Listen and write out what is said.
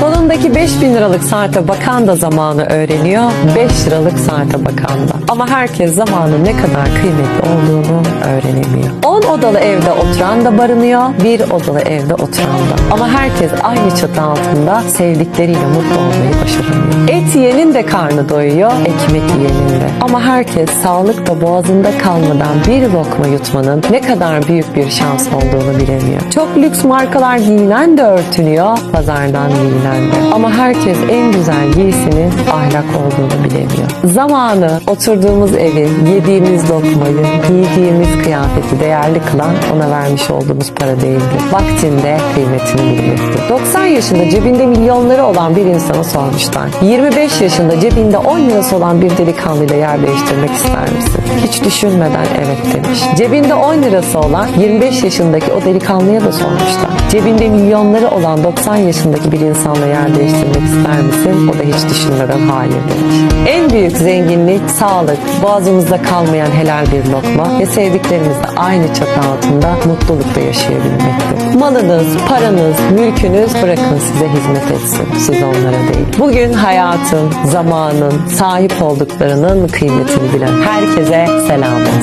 Kolundaki 5000 liralık saate bakan da zamanı öğreniyor, 5 liralık saate bakan da. Ama herkes zamanın ne kadar kıymetli olduğunu öğrenemiyor. 10 odalı evde oturan da barınıyor, bir odalı evde oturan da. Ama herkes aynı çatı altında sevdikleriyle mutlu olmayı başaramıyor. Et yiyenin de karnı doyuyor, ekmek yiyenin de. Ama herkes sağlıkla boğazında kalmadan bir lokma yutmanın ne kadar büyük bir şans olduğunu bilemiyor. Çok lüks markalar giyinen de örtünüyor, pazardan giyinen de. Ama herkes en güzel giysinin ahlak olduğunu bilemiyor. Zamanı, oturduğumuz evi, yediğimiz lokmayı, giydiğimiz kıyafeti değerli kılan ona vermiş olduğumuz para değildir. Vaktinde kıymetini bilmektir. 90 yaşında cebinde milyonları olan bir insana sormuşlar. 25 yaşında cebinde 10 lirası olan bir delikanlıyla yer değiştirmek ister misin? Hiç düşünmeden evet demiş. Cebinde 10 lirası olan 25 yaşındaki o delikanlıya da sormuşlar. Cebinde milyonları olan 90 yaşındaki bir insanla yer değiştirmek ister misin? O da hiç düşünmeden hayır demiş. En büyük zenginlik sağlık, boğazımızda kalmayan helal bir lokma ve sevdiklerimizle aynı çatı altında mutlulukla yaşayabilmektir. Malınız, paranız, mülkünüz bırakın size hizmet etsin. Siz onlara değil. Bugün hayatın, zamanın, sahip olduklarının kıymetini bilen herkese Fenalmas.